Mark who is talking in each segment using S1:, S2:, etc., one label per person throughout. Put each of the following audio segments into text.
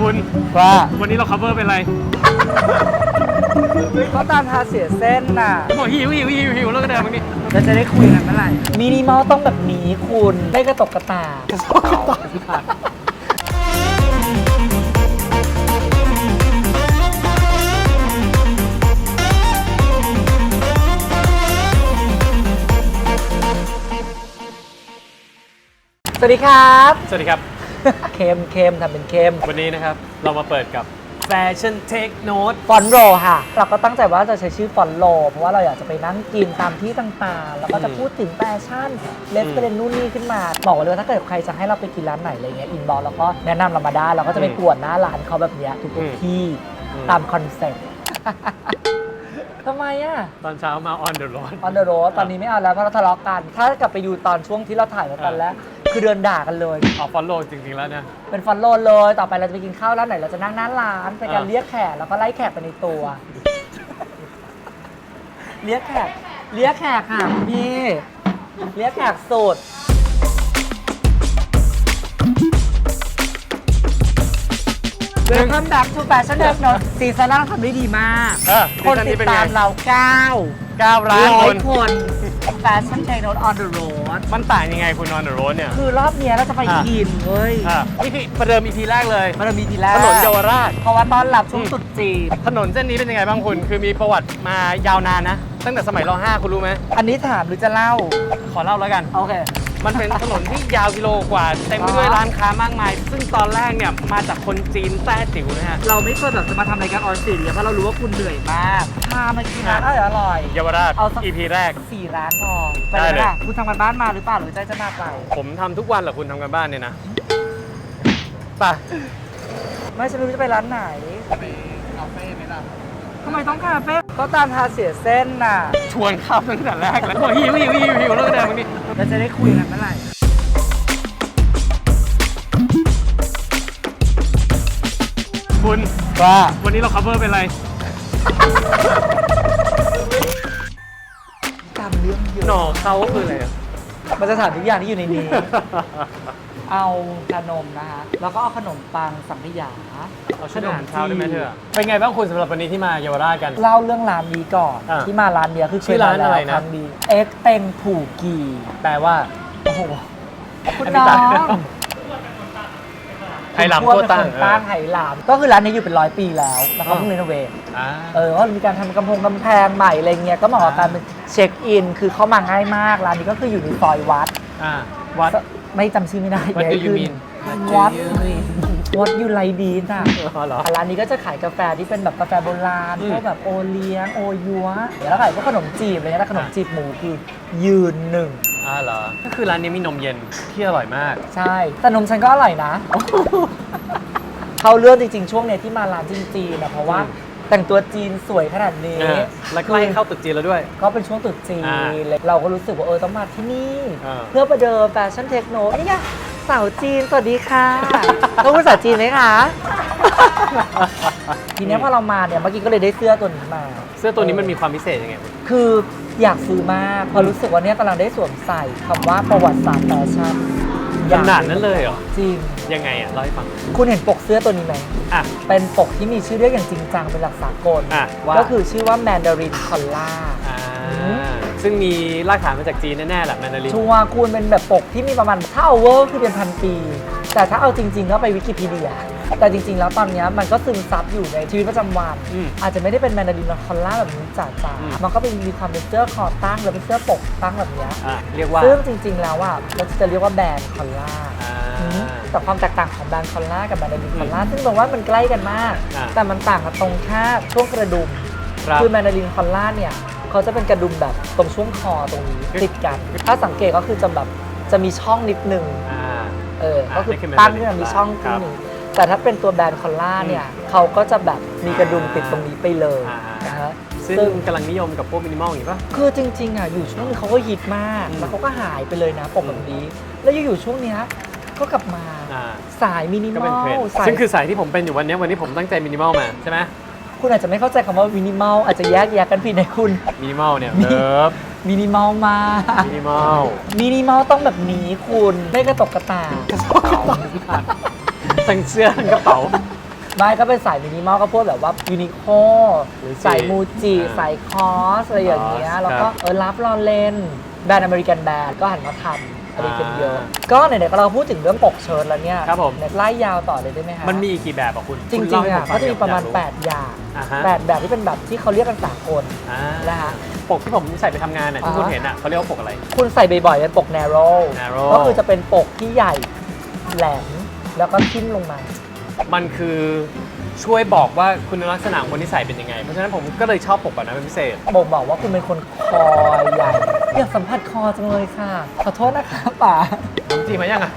S1: คุณ
S2: ว่า
S1: วันนี้เรา cover เป็นอะไร
S2: เขาตามทาเสียเส้นน่ะ
S1: บอกหิวหิวหิวหิวแล้วก็เดินมานี่
S2: เราจะได้คุยกันเมื่อไหร่มินิมอลต้องแบบนี้คุณไม่กระตกกระตากสวัสดีครับ
S1: สวัสดีครับ
S2: เค็มเค็มทำเป็นเค็ม
S1: วันนี้นะครับ เรามาเปิดกับ Fashion Take Note
S2: ฟอนโรค่ะ เราก็ตั้งใจว่าจะใช้ชื่อฟอนโรเพราะว่าเราอยากจะไปนั่งกินตามที่ต่างๆ แล้วก็จะ
S1: อืม
S2: พูดถึงแฟชั่นเลฟเฟรนนู่นนี่ขึ้นมาบอกไว้เลยว่าถ้าเกิดใครจะให้เราไปกินร้านไหนอะไรเงี้ยอินบ็อกแล้วก็แนะนำเรามาได้เราก็จะไปป่วนหน้าร้านเขาแบบเนี้ยทุ
S1: อื
S2: ก
S1: ม
S2: ๆที่
S1: อืม
S2: ตามคอนเซ็ปต์ทำไมอะ
S1: ตอนเช้ามา on the road
S2: ออนเดอะโรดตอนนี้ไม่เอาแล้วเพราะเราทะเลาะกัน ถ้ากลับไปดูตอนช่วงที่เราถ่ายไว้ตอนแรก คือเดินด่ากันเลย
S1: ออก follow จริง ๆ แล้วเนี่ย
S2: เป็นฟอนโลเลย ต่อไปเราจะไปกินข้าวร้านไหน เราจะนั่งหน้าร้านเป็นการ
S1: อ่า
S2: เรียกแขกแล้วก็ไล่แขกไปในตัว เรียกแขก เรียกแขกค่ะคุณพี่ เรียกแขกสุด Welcome back to Fashion Desk เนอะซีซั่นแรกเราทำได้ดีมาก
S1: เออ
S2: คน
S1: ซีซั่
S2: ติด
S1: เป็น
S2: ตาม
S1: ไง
S2: เรา9
S1: 9ร้าน
S2: ร้
S1: ค
S2: อย
S1: น
S2: คน Fashion Day Note on the road
S1: มันต่างยังไงคุณ on the road เนี่ย
S2: คือรอบเนี้ยเราจะไป
S1: อะ
S2: กินเว้ย
S1: อะนี่พี่ประเดิม EP แรกเลย
S2: มันจะมีทีแรก
S1: ถนนเยาวราช
S2: เพราะว่าต้อนรับช่วง
S1: อืม
S2: ตรุษจีน
S1: ถนนเส้นนี้เป็นยังไงบ้างคุณ คือมีประวัติมายาวนานนะ ตั้งแต่สมัยร5คุณรู้ไหม
S2: อันนี้ถามหรือจะเล่า
S1: ขอเล่าแล้วกัน
S2: โอเค
S1: มันเป็นถนนที่ยาวกิโลกว่า เต็มไปด้วย
S2: อ๋อ
S1: ร้านค้ามากมาย ซึ่งตอนแรกเนี่ยมาจากคนจีนแต้จิ๋วนะฮะ
S2: เราไม่เคยแบบจะมาทำรายการออนซีเรียเพราะเรารู้ว่าคุณเหนื่อยมากพามากินร้านอร่อยอร่อย
S1: เยาวราช
S2: เอาสัก
S1: EP แรก
S2: สี่ร้านพอไป
S1: ได้
S2: เลย
S1: เลย
S2: ค่ะคุณทำกันบ้านมาหรือเปล่าหรือใจจะมาเปล่า
S1: ผมทำทุกวันเหรอคุณทำกันบ้านเนี่ยนะไป่ะ
S2: ไม่ฉันไม่รู้จะไปร้านไหนไปคาเฟ่ไหมล่ะทำไมต้องคาเฟ่ก็ตามทาเสียเส้นน่ะ
S1: ชวนเข้าตั้งแต่แรกแล้วบอกหิวหิวหิวหิวแล้วก็เดินมานี่
S2: เราจะได้คุยกันเมื่อไหร่
S1: คุณ
S2: ว่า
S1: วันนี้เรา cover เป็นอะไร
S2: ตามเรื่องเย
S1: หน่อ
S2: อะ
S1: เขาคืออะไรอะ
S2: มันจะถามทุกอย่างที่อยู่ในนี้ เอาขนมนะคะ แล้วก็เอาขนมปังสังขยา
S1: เอาชุดอาหารเช้าได้ไหมเธอ เป็นไงบ้างคุณสำหรับวันนี้ที่มาเยาวราชกัน
S2: เล่าเรื่องร้านนี้ก่อน
S1: อะ
S2: ที่มาร้านเนี้ยคือ
S1: ชื่อร้านอะไรนะ
S2: ครั้งดีเอ็กเต็งผูกี
S1: แปลว่า
S2: โอ้โหคุณ
S1: อันนี้
S2: น้อ
S1: ตัด
S2: ง
S1: ไหหลำ
S2: คุณ
S1: โค
S2: ทวด
S1: ตั้ง
S2: เป็นคนตั้งไหหลามก็คือร้านนี้อยู่เป็นร้อยปีแล้วแล้วเขา
S1: อ่า
S2: เพิ่งรีโนเวท
S1: อ่า
S2: เออก็มีการทำกำแพงกำแพงใหม่อะไรเงี้ย ก็เหมาะกับการเป็นเช็คอิน คือเข้ามาง่ายมาก ร้านนี้ก็คืออยู่ในซอยวัด
S1: อ่าวัด
S2: ไม่จำชื่อไม่ได้
S1: What do
S2: เดี๋ยว
S1: you
S2: ขึ้น
S1: mean?
S2: วัดวัดยูไลดีนอะ
S1: อ๋อเหรอ
S2: ร้านนี้ก็จะขายกาแฟที่เป็นแบบกาแฟโบราณ
S1: อืม
S2: พวกแบบโอเลี้ยง โอยัวแล้วขายพวกขนมจีบอะไรเงี้ยแต่ขนมจีบหมูคือยืนหนึ่ง
S1: อ่าเหรอ ก็คือร้านนี้มีนมเย็นที่อร่อยมาก
S2: ใช่ แต่นมฉันก็อร่อยนะ เขาเลือกจริง ๆ ช่วงเนี้ยที่มาร้านจีนๆนะเพราะว่า
S1: อืม
S2: แต่งตัวจีนสวยขนาดนี้
S1: เออแล้วใกล้เข้าตรุษจีนแล้วด้วย
S2: ก็เป็นช่วงตรุษจีน
S1: อ่า
S2: เลยเราก็รู้สึกว่าเออต้องมาที่นี่
S1: อ่า
S2: เพื่อประเดิมแฟชั่นเทคโนนี่ไงสาวจีน สวัสดีค่ะ ต้องพูดภาษาจีนไหมคะ ทีเนี้ยพอเรามาเนี่ยเมื่อกี้ก็เลยได้เสื้อตัวนี้มา
S1: เสื้อตัวนี้มันมีความพิเศษยังไง
S2: คืออยากซื้อมากเพอรู้สึกว่าเนี่ยกำลังได้สวมใส่คำว่าประวัติศาสตร์แฟชั่น
S1: ขนาดนั้นเลยเหรอ
S2: จริง
S1: ยังไงอะเล่าให้ฟัง
S2: คุณเห็นปกเสื้อตัวนี้ไหม
S1: อะ
S2: เป็นปกที่มีชื่อเรียกอย่างจริงจังเป็นหลักสากล
S1: อะว่า
S2: ก็คือชื่อว่าแมนดารินคอลล่า
S1: อ่า ซึ่งมีรากฐานมาจากจีนแน่ๆแหละแมนดาริน
S2: ชัวร์คุณเป็นแบบปกที่มีประมาณถ้าเอาเวอร์คือเป็นพันปี แต่ถ้าเอาจริง ๆ ก็ไปวิกิพีเดีย แต่จริงๆ แล้วตอนเนี้ยมันก็ซึมซับอยู่ในชีวิตประจำวัน
S1: อืม
S2: อาจจะไม่ได้เป็นแมนดารินคอลล่าแบบนี้จ๋า
S1: อืม
S2: ๆ มันก็เป็นมีความเป็นเสื้อคอตั้งหรือเป็นเสื้อปกตั้งแบบเนี้ย
S1: อะเรียกว่า
S2: ซึ่งจริงๆ แล้วอะเราจะเรียกว่าแบรนด์คอลล่า
S1: อ่า
S2: แต่ความแตกต่างของแบรนด์คอลล่ากับแบรนด์ดารินคอลล่าซึ่งบอกว่ามันใกล้กันมาก
S1: อ่า
S2: แต่มันต่างกันตรงแค่ช่วงกระดุม
S1: ครับ
S2: คือแมนดารินคอลล่าเนี่ยเขาจะเป็นกระดุมแบบตรงช่วงคอตรงนี้
S1: คือ
S2: ติดกัน ถ้าสังเกตก็คือจะแบบจะมีช่องนิดนึง
S1: อ่า
S2: เออ
S1: อ่า
S2: ก็คือ
S1: นี่คือ
S2: ตั้ง
S1: Mandarin
S2: ขึ้นมามีช่อง
S1: ค
S2: ขึ้
S1: รั
S2: น
S1: บ
S2: หนึ่ง แต่ถ้าเป็นตัวแบรนด์คอลล่าเนี่ยเขาก็จะแบบมีกระดุมติดตรงนี้ไปเลย
S1: อ่า
S2: นะฮะ
S1: ซึ่ง
S2: ซึ่ง
S1: กำลังนิยมกับพวกมินิมอลอย่างนี้ป่ะ
S2: คือจริง ๆอะอยู่ช่วงนึงเขาก็ฮิตมาก
S1: อืม
S2: แล้วเขาก็หายไปเลยนะปกแบบนี้แล้วอยู่ๆช่วงเนี้ยก็กลับมา
S1: อ่า
S2: สายมินิ
S1: ก็
S2: ม
S1: เป็น
S2: อ
S1: เทรน
S2: ล
S1: ด์
S2: สาย
S1: ซึ่งคือสายที่ผมเป็นอยู่วันนี้วันนี้ผมตั้งใจมินิมอลมาใช่ไหม
S2: คุณอาจจะไม่เข้าใจคำว่ามินิมอลอาจจะแยกแยกกันผิดในคุณ
S1: มินิมอลเนี่ย
S2: มิ
S1: เลิฟ
S2: มินิมอลมาก
S1: มินิมอล
S2: มินิมอลต้องแบบนี้คุณไม่กระตกกระตาก
S1: ทั้งเสื้อทั้งกระเป๋า
S2: ไม่ก็เป็นสายมินิมอลก็พวกแบบว่ายูนิโค
S1: หรือ
S2: สายมูจิ
S1: อ่า
S2: สายคอสอะไรอย่างเงี้ย
S1: คอส
S2: แล้วก็
S1: ครับ
S2: เออรับรอนเลนแบรนด์อเมริกันแบรนด์ก็หันมาทำอะไรกันเยอะ
S1: อ่า
S2: ก็ไหนๆก็เราพูดถึงเรื่องปกเชิ้ตแล้วเนี่ย
S1: ครับผม
S2: เนี่ยไล่ยาวต่อเลยได้ไหมฮะ
S1: มันมีอีกกี่แบบอะคุณ
S2: จริ
S1: คุณ
S2: ง
S1: เล่า
S2: ๆ
S1: ให้
S2: อะ
S1: ผฟั
S2: ก็จะมีประมาณ
S1: อยก
S2: 8อย่าง
S1: อ่าฮะ
S2: แปดแบบที่เป็นแบบที่เขาเรียกกันสากล
S1: อ่า
S2: นะฮะ
S1: ปกที่ผมใส่ไปทำงานน่ะที่
S2: อ่า
S1: คุณเห็นอะเขาเรียกว่าปกอะไร
S2: คุณใส่บ่อยๆเป็นปก narrow
S1: narrow
S2: ก็คือจะเป็นปกที่ใหญ่แหลม แล้วก็ทิ่มลงมา
S1: มันคือช่วยบอกว่าคุณลักษณะของคนที่ใส่เป็นยังไง เพราะฉะนั้นผมก็เลยชอบปกแบบนั้นเป็นพิเศษ
S2: บ่งบอกว่าคุณเป็นคนคอใหญ่อยากสัมผัสคอจังเลยค่ะ ขอโทษนะคะป๋า
S1: จริงไหมยังอะ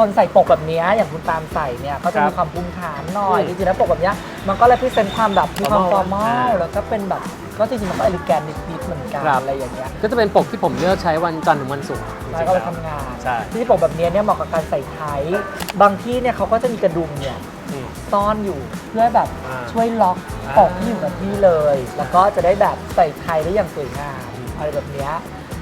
S2: คนใส่ปกแบบเนี้ยอย่างคุณตามใส่เนี่ยก็จะ
S1: ครั
S2: มี
S1: บ
S2: ความภูมิฐานหน่อย
S1: อืม
S2: จริงๆแล้วปกแบบเนี้ยมันก็เลยพิเศษความแบบมีความฟอ
S1: formal
S2: ร์มอล
S1: อ่า
S2: แล้วก็เป็นแบบก็จริงๆมันก็อลิแกนนิดๆเหมือนกัน
S1: ครับ
S2: อะไรอย่างเงี้ย
S1: ก็จะเป็นปกที่ผมเลือกใช้วันจันทร์ถึงวันศุกร์
S2: แล้วก็ไปทำงาน
S1: ใช่
S2: ที่ปกแบบเนี้ยเนี่ยเหมาะกับการใส่ไทยบางที่เนี่ยเขาก็จะมีกระดุมเนี่ย
S1: อืม
S2: ซ่อนอยู่เพื่อแบบ
S1: อ่า
S2: ช่วยล็อก
S1: อ่า
S2: ปกที่อยู่กับที่เลย แล้วก็จะได้แบบใส่ไทยได้อย่างสวยงาม
S1: อืม
S2: อะไรแบบเนี้ย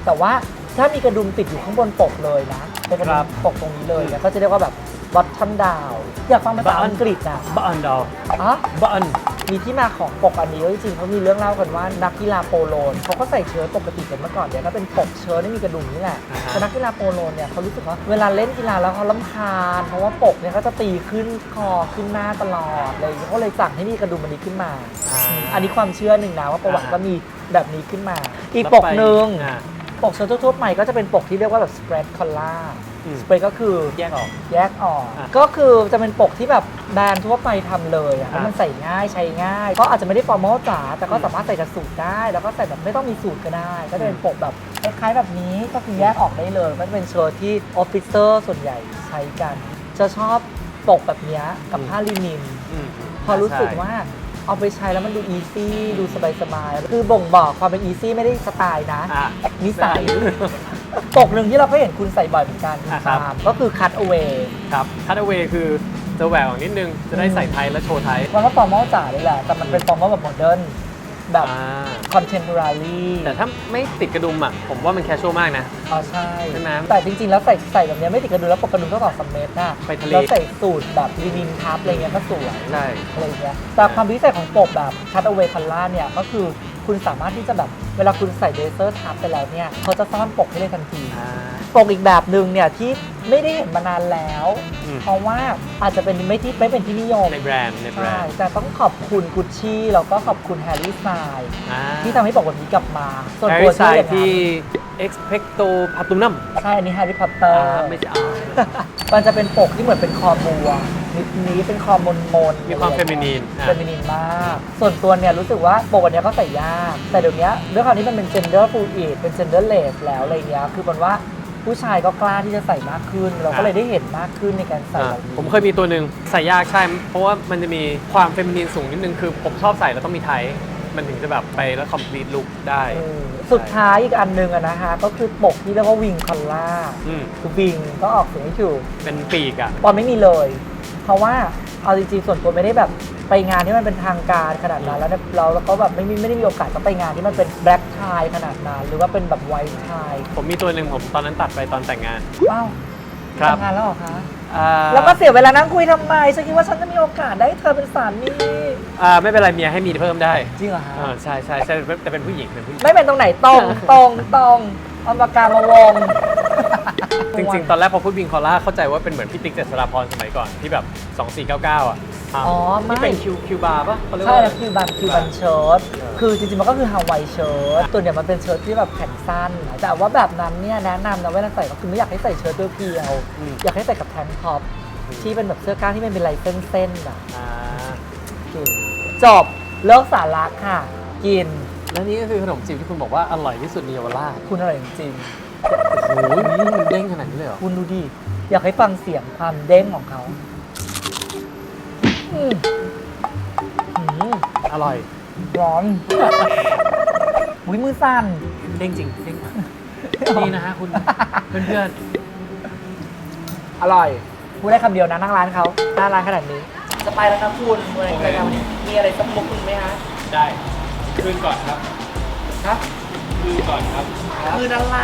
S2: แต่ว่า ถ้ามีกระดุมติดอยู่ข้างบนปกเลยนะเป็นกระดุ
S1: ครั
S2: ม
S1: บ
S2: ปกตรงนี้เลยเนี่ยก็จะเรียกว่าแบบ bottom down อยากฟังภาษา
S1: Button
S2: อังกฤษอะ
S1: บันดอล
S2: อ๋อ
S1: บัน
S2: มีที่มาของปกอันนี้ก็จริงๆเขามีเรื่องเล่ากันว่านักกีฬาโปโลนเขาก็ใส่เชิ้ตปกติกันเมื่อก่อนเดี๋ยวก็เป็นปกเชิ้ตที่มีกระดุมนี่แหละ
S1: อ่าฮะ
S2: แต่นักกีฬาโปโลเนี่ยเขารู้สึกว่าเวลาเล่นกีฬาแล้วเขาลำคาญเพราะว่าปกเนี่ยก็จะตีขึ้นคอขึ้นหน้าตลอดอะไรอย่างเลยเขาเลยสั่งให้มีกระดุมอันนี้ขึ้นมา
S1: อ่า
S2: อันนี้ความเชื่อหนึ่งนะว่าประวัติ
S1: อ่า
S2: ก็มีแบบนี้ขึ้นมา อีก
S1: แล้ว
S2: ปกหนึ่ง
S1: อ่า
S2: ปกเชิ้ตทั่วๆไปก็จะเป็นปกที่เรียกว่าแบบ spread collar
S1: อืม
S2: spread ก็คือ
S1: แยกออก
S2: แยกออก
S1: อะ
S2: ก็คือจะเป็นปกที่แบบแบรนด์ทั่วไปทำเลยอะ
S1: อะ
S2: แล้วมันใส่ง่ายใช้ง่าย ก็อาจจะไม่ได้ฟอร์มอลจ๋าแต่ก็
S1: อืม
S2: สามารถใส่กับสูทได้ แล้วก็ใส่แบบไม่ต้องมีสูทก็ได้ ก็จะเป็นปกแบบคล้ายๆแบบนี้ก็คือแยกออกได้เลย ก็จะเป็นเชิ้ตที่ออฟฟิเซอร์ส่วนใหญ่ใช้กัน จะชอบปกแบบเนี้ยกับผ้าลินิน
S1: อืม
S2: พอรู้สึกว่า เอาไปใช้แล้วมันดูอีซี่ดูสบายๆคือบ่งบอกความเป็นอีซี่ไม่ได้สไตล์นะ
S1: อะ
S2: นิสัย ปกหนึ่งที่เราก็เห็นคุณใส่บ่อยเหมือนกันคุณ
S1: อะครับ
S2: ตามก็คือ cut away
S1: ครับคัตเวย์คือจะแหวกออกนิดนึง จะได้ใส่ไทยและโชว์ไทย
S2: มันก็ฟอร์มอลจ๋าเลยแหละ แต่มันเป็นฟอร์มอลแบบโมเดิร์น แบบ
S1: อ่า
S2: contemporary
S1: แต่ถ้าไม่ติดกระดุมอะ ผมว่ามันแคชชวลมากนะ
S2: อ๋อใช่
S1: ใช่ไหม
S2: แต่จริงๆ แล้วใส่ใส่แบบเนี้ยไม่ติดกระดุมแล้วปกกระดุมก็สองสามเมตรนะ
S1: ไปทะเล
S2: แล้วใส่สูทแบบลินินทับอะไรเงี้ยก็สวย
S1: ใช่
S2: อะไรเงี้ยแต่ความพิเศษของปกแบบ cut away collar เนี่ยก็คือ คุณสามารถที่จะแบบเวลาคุณใส่เบเซอร์ทับไปแล้วเนี่ยเขาจะซ่อนปกให้เลยทันที
S1: อ่า
S2: ปกอีกแบบหนึ่งเนี่ยที่ไม่ได้เห็นมานานแล้ว
S1: อืม
S2: เพราะว่าอาจจะเป็นไม่ที่ไม่เป็นที่นิยม
S1: ในแบรนด์ในแบร
S2: ใช่
S1: นด์
S2: แต่ต้องขอบคุณกุชชี่แล้วก็ขอบคุณแฮร์รี่สไตล์
S1: อ่า
S2: ที่ทำให้ปกแบบนี้กลับมา ส่วน
S1: แฮร์
S2: ตัว
S1: รี่ไซ
S2: เชื่ออย่าง
S1: ที่
S2: นั้น
S1: expecto patronum
S2: ใช่อันนี้แฮร์รี่พอตเตอร์
S1: ไม่ใช่อ่า
S2: มันจะเป็นปกที่เหมือนเป็นคอบัว นิดนี้เป็นคอมนมนๆ
S1: มีความ
S2: อะ
S1: เฟ
S2: ไร
S1: มิ
S2: อย่าง
S1: นี
S2: งี้ย
S1: นอะ
S2: เฟมินีนมาก ส่วนตัวเนี่ยรู้สึกว่าปกอันเนี้ยก็ใส่ยาก แต่เดี๋ยวนี้ด้วยความที่มันเป็น gender fluid เป็น genderless แล้วอะไรเงี้ยคือมันว่าผู้ชายก็กล้าที่จะใส่มากขึ้น เราก็เลยได้เห็นมากขึ้นในการใส่
S1: อ่า
S2: แบบนี้
S1: ผมเคยมีตัวหนึ่งใส่ยากใช่ เพราะว่ามันจะมีความเฟมินีนสูงนิดนึง คือผมชอบใส่แล้วต้องมีไทยมันถึงจะแบบไปแล้ว complete look ได้
S2: เออสุดท้ายอีกอันหนึ่งอะนะคะก็คือปกที่เรียกว่าวิงคอลล่า
S1: อืม
S2: คือวิงก็ออกเสียงไม่ถูก
S1: เป็นปีกอะ
S2: ปอนไม่มีเลยเพ ราะว่าเอาจริงๆส่วนตัวไม่ได้แบบไปงานที่มันเป็นทางการขนาดนั้นแล้วเนี่ยเราแล้วก็แบบไม่มีไม่ได้มีโอกาสต้องไปงานที่มันเป็นแบล็กไทขนาดนั้นหรือว่าเป็นแบบไวท์ไท
S1: ผมมีตัวหนึ่งผมตอนนั้นตัดไปตอนแต่งงาน
S2: ว้าว
S1: ครับ
S2: ทำงานแล้วเหรอคะ
S1: อ่า
S2: แล้วก็เสียเวลานั่งคุยทำไมฉันคิดว่าฉันจะมีโอกาสได้เธอเป็นสามี
S1: อ่าไม่เป็นไรเมียให้มีเพิ่มได้
S2: จริงเหรอฮะ
S1: อ่าใช่ใช่ใช่แต่เป็นผู้หญิงเป็นผู้หญิง
S2: ไม่เป็นตรงไหนตรงตรงตรงเอาปากกามาวง
S1: จริงๆ ตอนแรกพอพูดบิงคอล่าเข้าใจว่าเป็นเหมือนพี่ติ๊กเจษฎาพรสมัยก่อนที่แบบ 2499 อะา
S2: อ๋อไม่
S1: ที่เป็นคิวคิวบาร์ป่ะเขาเรียก
S2: ใช่
S1: ว่า
S2: แล้วคิวบันคิวบันเชิ้ตคือจริงๆมันก็คือฮาวายเชิ้ตตัวเนี่ยมันเป็นเชิ้ตที่แบบแขนสั้นนะแต่ว่าแบบนั้นเนี่ยแนะนำนะเวลาใส่ก็คือไม่อยากให้ใส่เชิ้ตเพียว
S1: อืม
S2: ๆอยากให้ใส่กับแทงท็อปที่เป็นแบบเสื้อกล้ามที่มันเป็นลายเส้นๆแบบ
S1: อ่า
S2: จบเลิกสาระค่ะ กิน
S1: แล้วนี่ก็คือขนมจีบที่คุณบอกว่าอร่อยที่สุดในเยาวราช
S2: คุณอร่อยจริง
S1: โอ้โหนี่มันเด้งขนาดนี้เลยเหรอ
S2: ๆคุณดูดิ อยากให้ฟังเสียงความเด้งของเขาอืมอืม
S1: อร่อย
S2: ร้อนอุ้ยมือสั่น
S1: เด้งจริงเด้งนี่นะฮะคุณ เพื่อน
S2: อร่อย พูดได้คำเดียวนะนั่งร้านเขาหน้าร้านขนาดนี้ จะไปแล้วนะคุณวันนี้รายการวันนี้มีอะไรสักมุกหนึ่งไหมฮะ
S1: ๆได้ คืนก่อนครับ
S2: ครับ
S1: คืนก่อนครับ
S2: คืนอะไร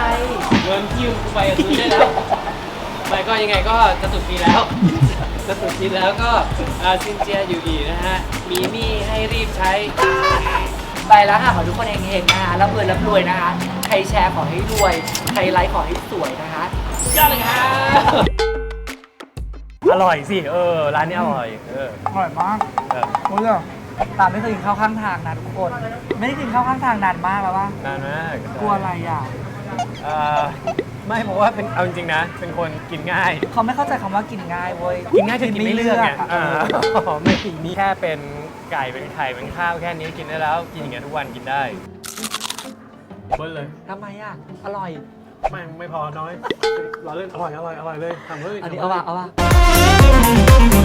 S1: เงินที่ยืมกูไปอะคืนได้แล้วไปก็ยังไงก็จะสุดปีแล้ว
S3: กระสุนคิดแล้วก็อ่าซินเจียอยู่ดีนะฮะมีหนี่ให้รีบใช้
S2: ไปแล้วค่ะขอทุกคนเฮงๆนะคะรับรวยรับรวยนะคะใครแชร์ขอให้รวย ใครไลค์ขอให้สวยนะคะ
S3: ยอดเลยครับ
S1: อร่อยสิเออร้านนี้อร่อยเออ
S2: อร่อยมาก
S1: เออ
S2: โอ้ย ตามไม่เคยกินข้าวข้างทางนะทุกคน ไม่ได้กินข้าวข้างทางนานมากแล้วว่านา
S1: นมาก
S2: กลัวอะไรอะ
S1: เออไม่เพราะว่าเป็นเอาจริงๆนะ เป็นคนกินง่าย
S2: เขาไม่เข้าใจคำว่ากินง่ายเว้ย
S1: กินง่ายคือกินไม่เลือกไง
S2: อะ
S1: อ่าไม่มีแค่เป็นไก่เป็นไข่เป็นข้าวแค่นี้กินได้แล้วกินอย่างเงี้ยทุกวันกินได้เบิ้ลเลย
S2: ทำไมอะอร่อย
S1: ไม่ไม่พอน้อยรอเล่นอร่อยอร่อยอร่อยเลยทำเพิ่ม
S2: อันนี้เอาว่ะเอาว่ะ